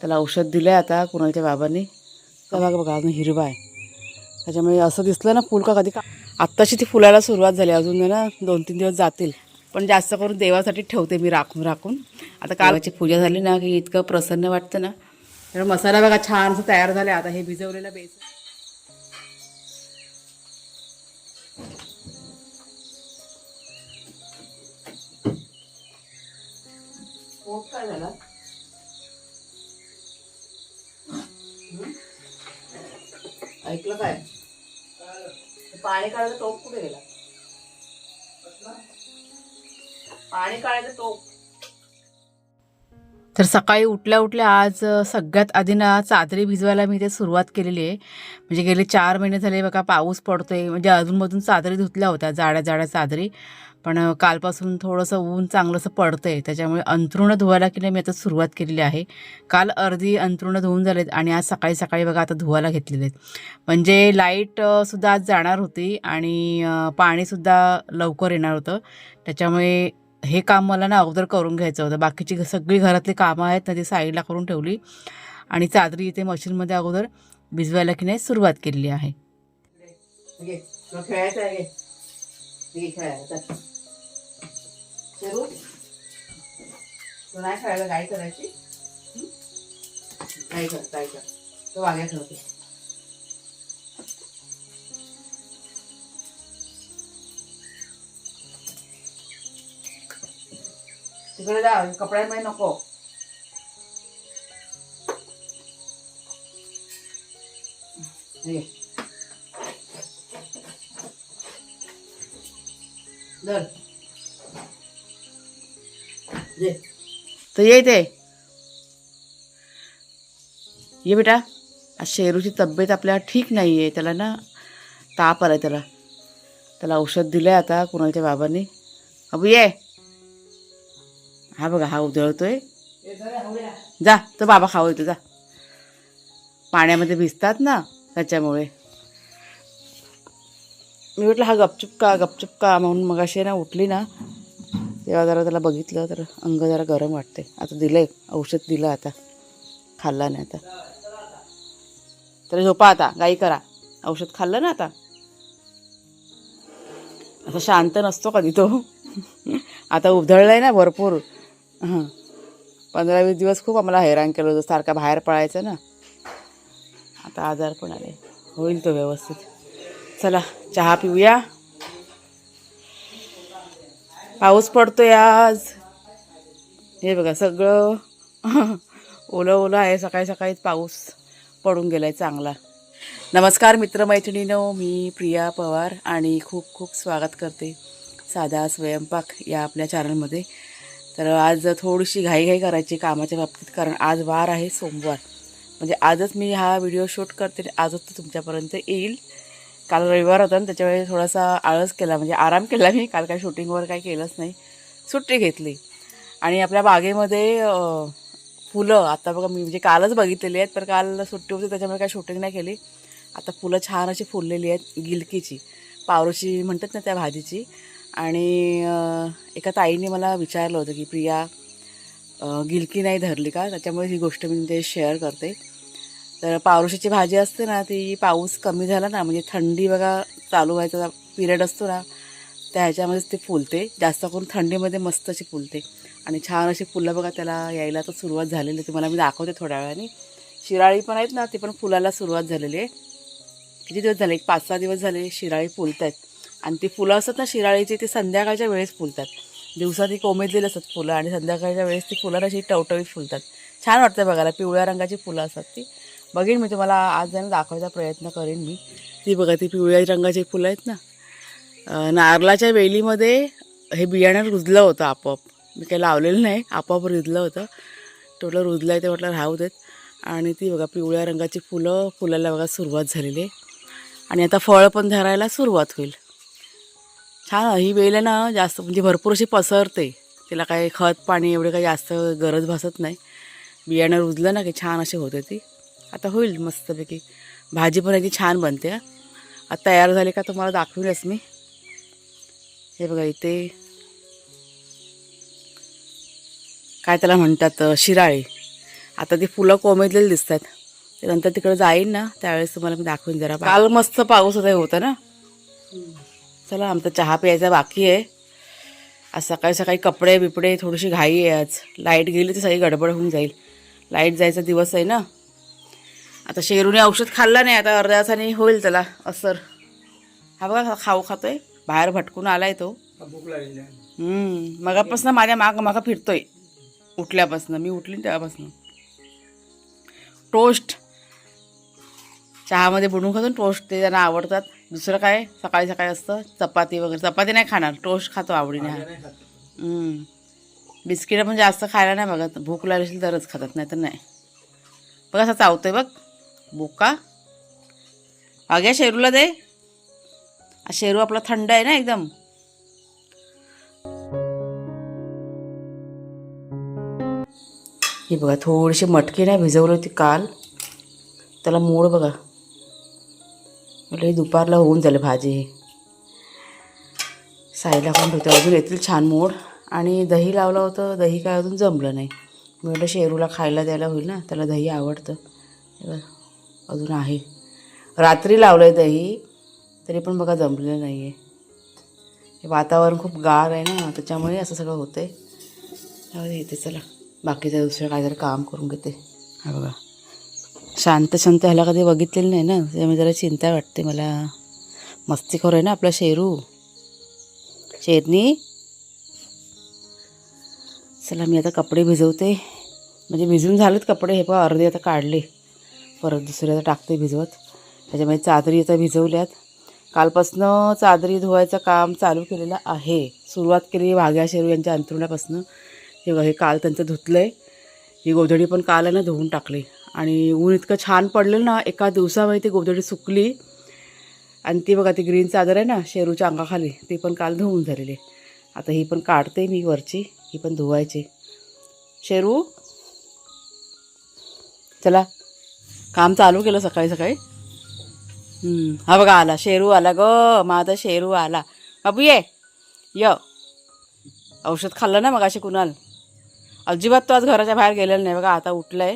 त्याला औषध दिलं आहे आता कुणालच्या बाबांनी. तर बघा बघा अजून हिरवा आहे. त्याच्यामुळे असं दिसलं ना फुल का कधी का आत्ताशी ती फुलाला सुरुवात झाली. अजून ना दोन तीन दिवस जातील. पण जास्त करून देवासाठी ठेवते मी राखून राखून. आता कालची पूजा झाली ना की इतकं प्रसन्न वाटतं ना. तर मसाला बघा छान असं तयार झाला आता हे भिजवलेलं बेसन. पोट काय झाला? ऐकलं काय? पाणी काढायचं टोप कुठे गेला? पाणी काढायचं टोप तर सकाळी उठल्या उठल्या आज सगळ्यात आधी ना चादरी भिजवायला मी ते सुरुवात केलेली आहे. म्हणजे गेले चार महिने झाले बघा पाऊस पडतोय. म्हणजे अजूनमधून चादरी धुतल्या होत्या जाड्या जाड्या चादरी. पण कालपासून थोडंसं ऊन चांगलंसं आहे त्याच्यामुळे अंथरुणं धुवायला की नाही मी आता सुरुवात केलेली आहे. काल अर्धी अंथरुणं धुवून झालेत आणि आज सकाळी सकाळी बघा आता धुवायला घेतलेले आहेत. म्हणजे लाईटसुद्धा आज जाणार होती आणि पाणीसुद्धा लवकर येणार होतं. त्याच्यामुळे हे काम मला ना अगोदर करून घ्यायचं होतं. बाकीची सगळी घरातली कामं आहेत ना ती साईडला करून ठेवली आणि चादरी इथे मशीनमध्ये अगोदर भिजवायला की नाही सुरुवात केलेली आहे. खेळायचं आहे करू? नाही खायला गाय करायची? गाय कर काय कर तो वाग्या ठेवते तिकडे जा कपड्यांमध्ये नको. हे. धर. तर ये इथे. ये बेटा. आज शेरूची तब्येत आपल्या ठीक नाही आहे त्याला ना ताप आला त्याला. त्याला औषध दिलं आहे आता कुणालच्या बाबांनी. अबू ये. हा बघा हा उधळतोय. जा तो बाबा खाऊ येतो जा. पाण्यामध्ये भिजतात ना त्याच्यामुळे. मी म्हटलं हा गपचूप का गपचूप का म्हणून मग अशी ना उठली ना. तेव्हा जरा त्याला बघितलं तर अंग जरा गरम वाटते आता दिलंय. औषध दिलं आता. खाल्ला नाही आता. तरी झोपा आता. गाई करा. औषध खाल्लं ना आता. असं शांत नसतो कधी तो. आता उधळलाय ना भरपूर. हां. पंधरा वीस दिवस खूप आम्हाला हैराण केलं होतं. सारखा बाहेर पळायचं ना. आता आजार पण आले. होईल तो व्यवस्थित. चला चहा पिऊया. पाऊस पडतोय आज. हे बघा सगळं. ओलं ओलं आहे सकाळी सकाळीच पाऊस पडून गेलाय चांगला. नमस्कार मित्रमैत्रिणीनो मी प्रिया पवार आणि खूप खूप स्वागत करते साधा स्वयंपाक या आपल्या चॅनलमध्ये तर आज थोडीशी घाईघाई करायची कामाच्या बाबतीत कारण आज वार आहे सोमवार. म्हणजे आजच मी हा व्हिडिओ शूट करते आणि आजच तो तुमच्यापर्यंत येईल. काल रविवार होता ना त्याच्यावेळी थोडासा आळस केला. म्हणजे आराम केला मी. काल काय शूटिंगवर काही केलंच नाही. सुट्टी घेतली. आणि आपल्या बागेमध्ये फुलं आता बघा मी म्हणजे कालच बघितलेली आहेत पण काल सुट्टी होती त्याच्यामुळे काय शूटिंग नाही केली. आता फुलं छान अशी फुललेली आहेत गिलकीची. पावरोची म्हणतात ना त्या भाजीची. आणि एका ताईने मला विचारलं होतं की प्रिया गिलकी नाही धरली का? त्याच्यामुळे ही गोष्ट मी म्हणजे ते शेअर करते. तर पावरोशीची भाजी असते ना ती पाऊस कमी झाला ना म्हणजे थंडी बघा चालू व्हायचा पिरियड असतो ना त्या ह्याच्यामध्येच ते फुलते. जास्त करून थंडीमध्ये मस्त अशी फुलते. आणि छान अशी फुलं बघा त्याला यायला तर सुरुवात झालेली. आहे तुम्हाला मी दाखवते थोड्या वेळाने. शिराळी पण आहेत ना ती पण फुलाला सुरुवात झालेली आहे. किती दिवस झाले? एक पाच सहा दिवस झाले शिराळी फुलत आहेत आणि ती फुलं असतात ना शिराळीची ती संध्याकाळच्या वेळेस फुलतात. दिवसात ती कोमेजलेली असतात फुलं आणि संध्याकाळच्या वेळेस ती फुलं अशी टवटवीत फुलतात. छान वाटतं बघायला. पिवळ्या रंगाची फुलं असतात ती. बघीन मी तुम्हाला आज जाणं दाखवायचा प्रयत्न करेन मी. ती बघा ती पिवळ्या रंगाची फुलं आहेत ना. नारळाच्या वेलीमध्ये हे बियाणं रुजलं होतं आपोआप. मी काही लावलेलं नाही आपोआप रुजलं होतं. टोटल रुजलं आहे ते म्हटलं राहू देत. आणि ती बघा पिवळ्या रंगाची फुलं फुलाला बघा सुरुवात झालेली आहे. आणि आता फळ पण धरायला सुरुवात होईल. छान ही वेल आहे ना जास्त म्हणजे भरपूर अशी पसरते. तिला काही खत पाणी एवढे काही जास्त गरज भासत नाही. बियाणं रुजलं ना की छान असे होते ती आता होईल मस्तपैकी. भाजी पण याची छान बनते आता तयार झाली का तुम्हाला दाखवेलच मी. हे बघा इथे. काय त्याला म्हणतात शिराळी. आता ती फुलं कोमेजलेली दिसतात. ते नंतर तिकडे जाईन ना त्यावेळेस तुम्हाला मी दाखवून जरा. काल मस्त पाऊस होता होता ना. चला आमचा चहा प्यायचा बाकी आहे. आज सकाळी सकाळी कपडे बिपडे थोडीशी घाई आहे आज. लाइट गेली तर सगळी गडबड होऊन जाईल. लाइट जायचा दिवस आहे ना. आता शेरूने औषध खाल्लं नाही आता अर्ध्या तासाने होईल त्याला असर. हा बघा खाऊ खातोय. बाहेर भटकून आलाय तो. मगापासून माझ्या माग मागं फिरतोय. उठल्यापासून मी उठली तेव्हापासून. टोस्ट. चहामध्ये बुडून खातो टोस्ट ते त्यांना आवडतात. दुसरं काय? सकाळी सकाळी असतं चपाती वगैरे. चपाती नाही खाणार टोस्ट खातो आवडीने. हा. बिस्किटं पण जास्त खायला नाही बघत. भूक लागली असेल तरच खातात नाही तर नाही. बघ असं चावतोय बघ. बोका. अग्या शेरूला दे. शेरू आपला थंड आहे ना एकदम. हे बघा थोडीशी मटकी नाही भिजवली होती काल. त्याला मूळ बघा. म्हटलं दुपारला होऊन झालं भाजी. ही साईला पण ठेवते. अजून येतील छान मोड. आणि दही लावलं होतं. दही काय अजून जमलं नाही. म्हटलं शेरूला खायला द्यायला होईल ना त्याला दही आवडतं. अजून आहे. रात्री लावलं आहे दही तरी पण बघा जमलेलं नाही आहे हे वातावरण खूप गार आहे ना त्याच्यामुळे असं सगळं होतं आहे येते चला. बाकीचं दुसरं काहीतरी काम करून घेते. हा बघा. शांत शांत ह्याला कधी बघितलेलं नाही ना त्यामुळे जरा चिंता वाटते मला. मस्तीखोर आहे ना आपला शेरू. शेरनी चला मी आता कपडे भिजवते. म्हणजे भिजून झालेत कपडे हे पण अर्धे आता काढले. परत दुसरे आता टाकते भिजवत. त्याच्यामध्ये चादरी आता भिजवल्यात. कालपासनं चादरी धुवायचं काम चालू केलेलं आहे. सुरुवात केली भाग्या शेरू यांच्या अंतरुणापासनं हे बघा हे काल त्यांचं धुतलं आहे ही गोधडी पण काल आहे ना धुवून टाकली. आणि ऊन इतकं छान पडलेलं ना एका दिवसामध्ये ती गोधडी सुकली. आणि ती बघा ती ग्रीन चादर आहे ना शेरूच्या अंगाखाली ती पण काल धुवून झालेली आहे. आता ही पण काढते मी वरची. ही पण धुवायची. शेरू? चला काम चालू केलं सकाळी सकाळी. हा बघा आला शेरू आला ग माझा शेरू आला. बाबू ये य. औषध खाल्लं ना मग असे कुणाल? अजिबात तो आज घराच्या बाहेर गेलेला नाही बघा आता उठलाय.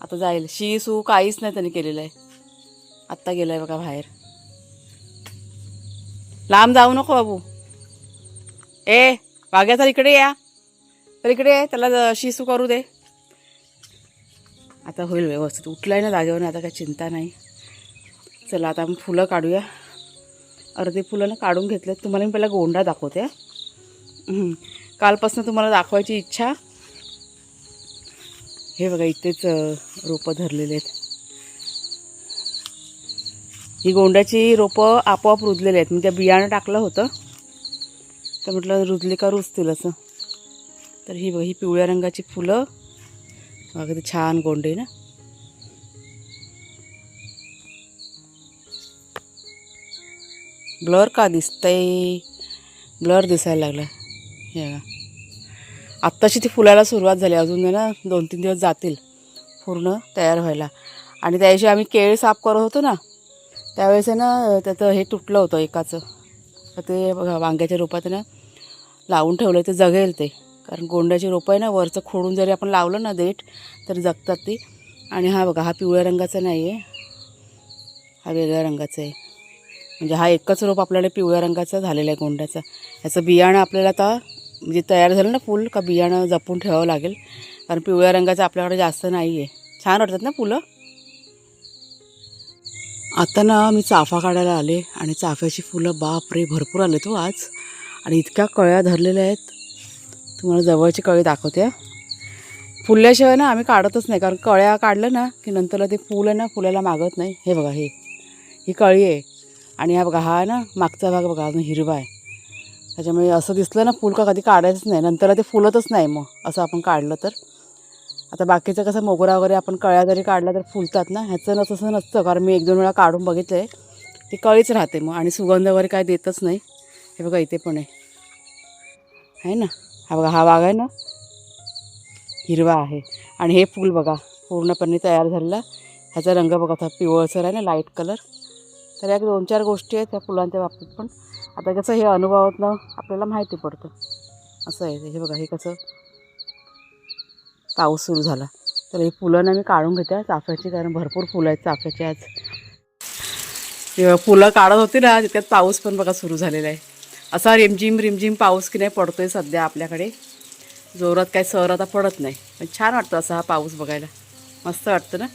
आता जाईल. शी सू काहीच नाही त्यांनी केलेलं आहे. आत्ता गेलाय बघा बाहेर. लांब जाऊ नको बाबू. ए वाघ्या तर इकडे या. तर इकडे त्याला शिसू करू दे. आता होईल व्यवस्थित. उठलाय ना जागेवर आता काही चिंता नाही. चला आता आपण फुलं काढूया. अर्धी फुलं ना काढून घेतले तुम्हाला मी पहिला गोंडा दाखवते. कालपासून तुम्हाला दाखवायची इच्छा. हे बघा इथेच रोपं धरलेले आहेत. ही गोंड्याची रोपं आपोआप रुजलेली आहेत. मी त्या बियाणं टाकलं होतं. तर म्हटलं रुजली का रुजतील असं. तर ही बघ ही पिवळ्या रंगाची फुलं. अगदी छान गोंडे ना. ब्लर का दिसतंय? ब्लर दिसायला लागला. हे आत्ताशी ती फुलायला सुरुवात झाली. अजून ना दोन तीन दिवस जातील पूर्ण तयार व्हायला. आणि त्याविषयी आम्ही केळी साफ करत होतो ना त्यावेळेस आहे ना त्याचं हे तुटलं होतं एकाचं. तर ते वांग्याच्या रूपात ना लावून ठेवलं ते जगेल ते. कारण गोंड्याची रोपं आहे ना वरचं खोडून जरी आपण लावलं ना देठ तर जगतात ती. आणि हा बघा हा पिवळ्या रंगाचा नाही आहे. हा वेगळ्या रंगाचा आहे. म्हणजे हा एकच रोप आपल्याला पिवळ्या रंगाचा झालेला आहे गोंड्याचा. याचं बियाणं आपल्याला आता म्हणजे तयार झालं ना फुल का बियाणं जपून ठेवावं लागेल. कारण पिवळ्या रंगाचं आपल्याकडे जास्त नाही आहे. छान वाटतात ना फुलं? आता ना मी चाफा काढायला आले आणि चाफ्याची फुलं बापरे भरपूर आले तो हो आज. आणि इतक्या कळ्या धरलेल्या आहेत. तुम्हाला जवळची कळी दाखवते. फुलल्याशिवाय ना आम्ही काढतच नाही. कारण कळ्या काढल्या ना की नंतरला ते फुल आहे ना फुलाला मागत नाही. हे बघा हे. ही कळी आहे. आणि हा बघा हा ना मागचा भाग बघा अजून हिरवा आहे. त्याच्यामुळे असं दिसलं ना फुल का कधी काढायचंच नाही. नंतर ते फुलतच नाही मग असं आपण काढलं तर. आता बाकीचं कसं मोगरा वगैरे आपण कळ्या जरी काढल्या तर फुलतात ना. ह्याचं नसं नसतं. कारण मी एक दोन वेळा काढून बघितलं आहे ती कळीच राहते मग. आणि सुगंध वगैरे काय देतच नाही. हे बघा इथे पण आहे. आहे ना? हा बघा हा बाग आहे ना? हिरवा आहे. आणि हे फूल बघा पूर्णपणे तयार झालेला. ह्याचा रंग बघा आता पिवळसर आहे ना लाइट कलर तर या दोन चार गोष्टी आहेत त्या फुलांच्या बाबतीत पण. आता कसं हे अनुभवातनं आपल्याला माहिती पडतं. असं आहे हे बघा हे कसं? पाऊस सुरू झाला. तर हे फुलं ना मी काढून घेते. चाफ्याची कारण भरपूर फुलं आहेत चाफ्याची आज. फुलं काढत होती ना तितक्यात पाऊस पण बघा सुरू झालेला आहे. असा रिमझिम रिमझिम पाऊस की नाही पडतो आहे सध्या आपल्याकडे. जोरात काय सर आता पडत नाही. पण छान वाटतं असा हा पाऊस बघायला. मस्त वाटतं ना?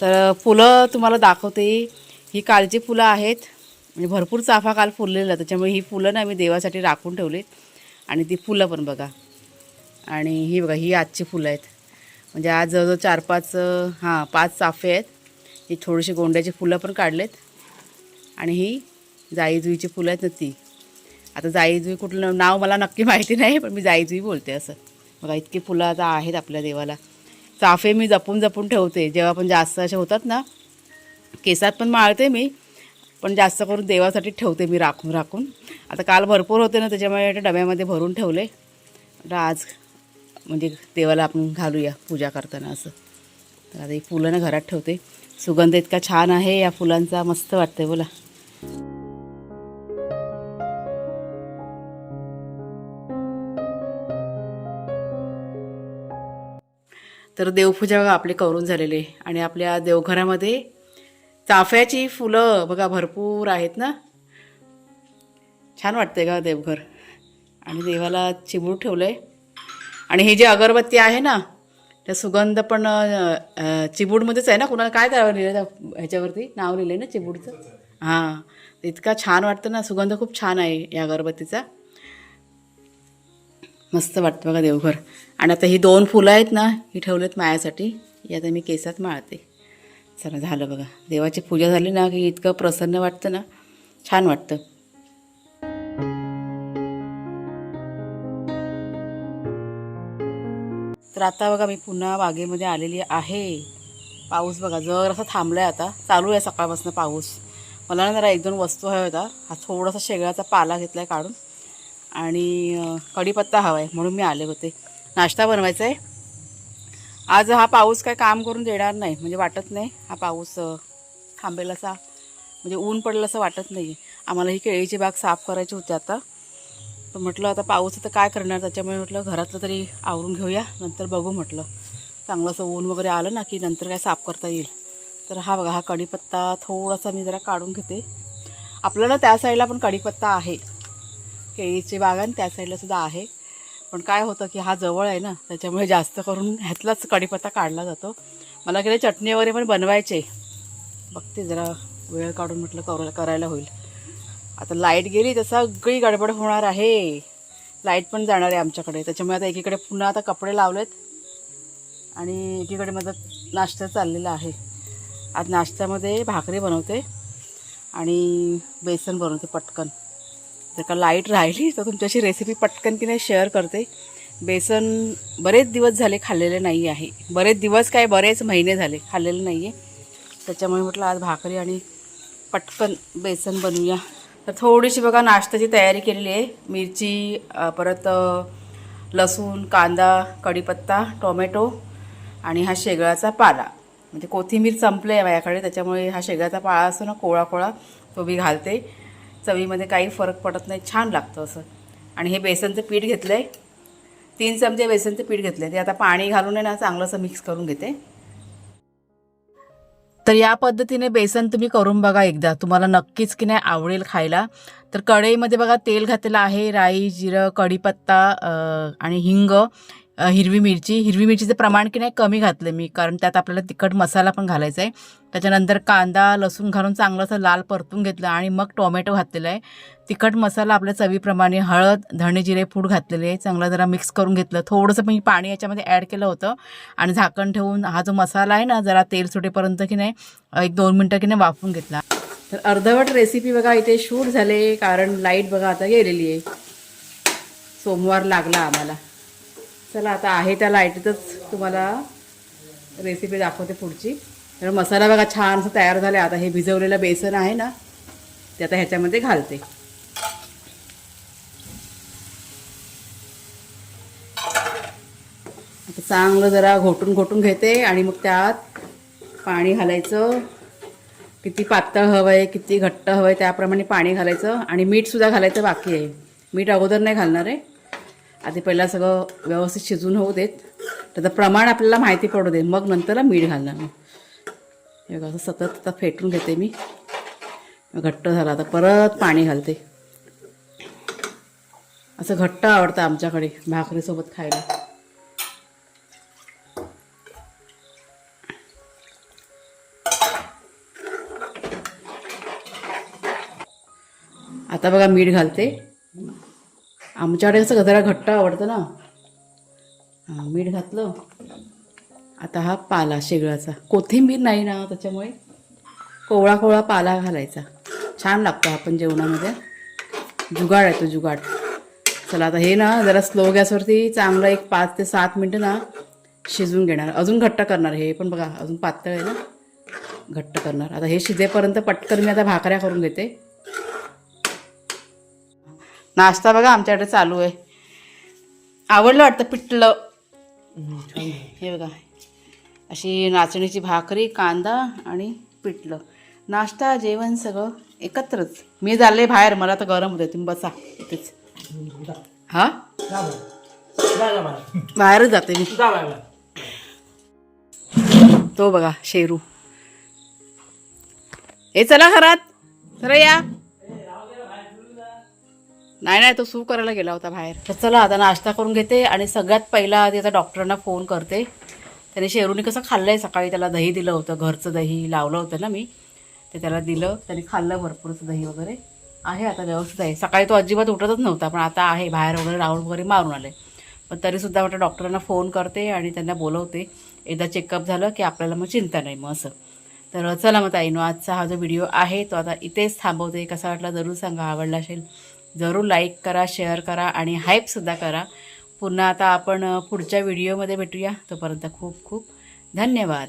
तर फुलं तुम्हाला दाखवते. ही कालची फुलं आहेत. म्हणजे भरपूर चाफा काल फुललेला. त्याच्यामुळे ही फुलं ना मी देवासाठी राखून ठेवली आणि ती फुलं पण बघा. आणि ही बघा ही आजची फुलं आहेत. म्हणजे आज जवळजवळ चार पाच हां पाच चाफे आहेत. ही थोडीशी गोंड्याची फुलं पण काढलेत. आणि ही जाईजुईची फुलं आहेत ना ती. आता जाईजुई कुठलं नाव मला नक्की माहिती नाही पण मी जाईजुई बोलते असं. बघा इतकी फुलं आता आहेत आपल्या देवाला. चाफे मी जपून जपून ठेवते. जेव्हा पण जास्त असे होतात ना केसात पण माळते मी पण जास्त करून देवासाठी ठेवते मी राखून राखून. आता काल भरपूर होते ना त्याच्यामुळे डब्यामध्ये भरून ठेवले. आज म्हणजे देवाला आपण घालूया पूजा करताना असं. तर आता ही फुलं ना घरात ठेवते. सुगंध इतका छान आहे या फुलांचा. मस्त वाटते बोला. तर देवपूजा बघा आपली करून झालेली. आहे आणि आपल्या देवघरामध्ये चाफ्याची फुलं बघा भरपूर आहेत ना? छान वाटते का देवघर? आणि देवाला चिबूड ठेवलं आहे आणि ही जी अगरबत्ती आहे ना त्या सुगंध पण चिबूडमध्येच आहे ना? कुणाला काय करावं लिहिलं ह्याच्यावरती? नाव लिहिलं आहे ना चिबूडचं हां. इतका छान वाटतं ना सुगंध खूप छान आहे या अगरबत्तीचा. मस्त वाटतं बघा देवघर. आणि आता ही दोन फुलं आहेत ना ही ठेवलेत मायासाठी. ही आता मी केसात माळते. चला झालं बघा. देवाची पूजा झाली ना की इतकं प्रसन्न वाटतं ना छान वाटतं. तर आता बघा मी पुन्हा बागेमध्ये आलेली आहे. पाऊस बघा जर असं थांबला आहे आता. चालू आहे सकाळपासून पाऊस. मला ना जरा एक दोन वस्तू हव्या होता हा थोडासा शेगळाचा पाला घेतला आहे काढून. आणि कढीपत्ता हवा आहे म्हणून मी आले होते. नाश्ता बनवायचा आहे. आज हा पाऊस काय काम करून देणार नाही म्हणजे वाटत नाही. हा पाऊस थांबेल असा म्हणजे ऊन पडेल असं वाटत नाही आम्हाला ही केळीची बाग साफ करायची होती आता. तर म्हटलं आता पाऊस तर काय करणार त्याच्यामुळे म्हटलं घरातलं तरी आवरून घेऊया नंतर बघू म्हटलं. चांगलं असं ऊन वगैरे आलं ना की नंतर काय साफ करता येईल. तर हा बघा हा कढीपत्ता थोडासा मी जरा काढून घेते. आपल्याला त्या साईडला पण कढीपत्ता आहे. केळीची बागान त्या साईडला सुद्धा आहे. पण काय होतं की हा जवळ आहे ना त्याच्यामुळे जास्त करून ह्यातलाच कढीपत्ता काढला जातो. मला गेले चटणी वगैरे पण बनवायचे. बघते जरा वेळ काढून म्हटलं कर करायला होईल. आता लाइट गेली तर सगळी गडबड होणार आहे. लाइट पण जाणार आहे आमच्याकडे. त्याच्यामुळे आता एकीकडे पुन्हा आता कपडे लावलेत. आणि एकीकडे माझा नाश्ता चाललेला आहे. आज नाश्त्यामध्ये भाकरी बनवते आणि बेसन बनवते पटकन. जर का लाइट राहिली तर तुमच्याशी रेसिपी पटकन की नाही शेअर करते. बेसन बरेच दिवस झाले खाल्लेले नाही आहे. बरेच दिवस काय बरेच महिने झाले खाल्लेले नाही आहे त्याच्यामुळे म्हटलं आज भाकरी आणि पटकन बेसन बनवूया. तर थोडीशी बघा नाश्त्याची तयारी केलेली आहे. मिरची परत लसूण कांदा कढीपत्ता टोमॅटो आणि हा शेगळाचा पाला. म्हणजे कोथिंबीर संपले आहे माझ्याकडे त्याच्यामुळे हा शेगळाचा पाळा असतो ना कोळा कोळा तो मी घालते. चवीमध्ये काही फरक पडत नाही. छान लागतं असं. आणि हे बेसनचं पीठ घेतलं आहे तीन चमचे बेसनचं पीठ घेतलं आहे ते आता पाणी घालून आहे ना चांगलं असं मिक्स करून घेते. तर या पद्धतीने बेसन तुम्ही करून बघा एकदा. तुम्हाला नक्कीच की नाही आवडेल खायला. तर कढईमध्ये बघा तेल घातलेलं आहे. राई जिरं कढीपत्ता आणि हिंग. हिरवी मिरची. हिरवी मिरचीचं प्रमाण की नाही कमी घातलं मी कारण त्यात आपल्याला तिखट मसाला पण घालायचा आहे त्याच्यानंतर कांदा लसूण घालून चांगलं असं लाल परतून घेतलं आणि मग टोमॅटो घातलेला आहे तिखट मसाला आपल्या चवीप्रमाणे हळद धणे जिरे पूड घातलेले आहे. चांगलं जरा मिक्स करून घेतलं. थोडंसं मी पाणी याच्यामध्ये ॲड केलं होतं आणि झाकण ठेवून हा जो मसाला आहे ना जरा तेल सुटेपर्यंत की नाही एक दोन मिनटं की नाही वाफून घेतला. तर अर्धवट रेसिपी बघा इथे शूट झाले कारण लाइट बघा आता गेलेली आहे. सोमवार लागला आम्हाला. चला आता आहे त्या लाईटीतच तुम्हाला रेसिपी दाखवते पुढची. तर मसाला बघा छान असं तयार झाला आता हे भिजवलेलं बेसन आहे ना ते आता ह्याच्यामध्ये घालते. आता चांगलं जरा घोटून घोटून घेते आणि मग त्यात पाणी घालायचं. किती पातळ हवं आहे किती घट्ट हवं आहे त्याप्रमाणे पाणी घालायचं. आणि मीठसुद्धा घालायचं बाकी आहे. मीठ अगोदर नाही घालणार आहे. आधी पहिला सगळं व्यवस्थित शिजून होऊ देत. त्याचं प्रमाण आपल्याला माहिती पडू दे. मग नंतर मीठ घालणार. मग हे असं सतत आता फेटून घेते मी. घट्ट झाला. आता परत पाणी घालते. असं घट्ट आवडतं आमच्याकडे भाकरीसोबत खायला. आता बघा मीठ घालते. आमच्याकडे कसं जरा घट्ट आवडतं ना. हां मीठ घातलं. आता हा पाला शेगळाचा. कोथिंबीर नाही ना त्याच्यामुळे. कोवळा कोवळा पाला घालायचा. छान लागतो आपण जेवणामध्ये. जुगाड आहे तो जुगाड. चला आता हे ना जरा स्लो गॅसवरती चांगलं एक पाच ते सात मिनटं ना शिजवून घेणार. अजून घट्ट करणार हे पण बघा अजून पातळ आहे ना. घट्ट करणार. आता हे शिजेपर्यंत पटकन मी आता भाकऱ्या करून घेते. नाश्ता बघा आमच्याकडे चालू आहे. आवडलं वाटतं पिठलं? हे बघा. अशी नाचणीची भाकरी कांदा आणि पिठलं. नाश्ता जेवण सगळं एकत्रच. मी झाले बाहेर मला तर गरम होते तुम्ही बसा इथेच. हा? बाहेरच जाते मी. तो बघा शेरू. हे चला घरात. चला या. नाही नाही तो सू करायला गेला होता बाहेर. तर चला आता नाश्ता करून घेते आणि सगळ्यात पहिला आधी आता डॉक्टरांना फोन करते. त्याने शेरूने कसं खाल्लं आहे सकाळी त्याला दही दिलं होतं घरचं दही लावलं होतं ना मी. ते त्याला दिलं त्याने खाल्लं भरपूरचं दही वगैरे. आहे आता व्यवस्थित आहे. सकाळी तो अजिबात उठतच नव्हता पण आता आहे बाहेर वगैरे राऊंड वगैरे मारून आले. पण तरीसुद्धा म्हटलं डॉक्टरांना फोन करते आणि त्यांना बोलवते. एकदा चेकअप झालं की आपल्याला मग चिंता नाही मग असं. तर चला मग ताईनो आजचा हा जो व्हिडिओ आहे तो आता इथेच थांबवते. कसा वाटला जरूर सांगा आवडला असेल जरूर लाईक करा शेअर करा आणि हाईपसुद्धा करा. पुन्हा आता आपण पुढच्या व्हिडिओमध्ये भेटूया. तोपर्यंत खूप खूप धन्यवाद.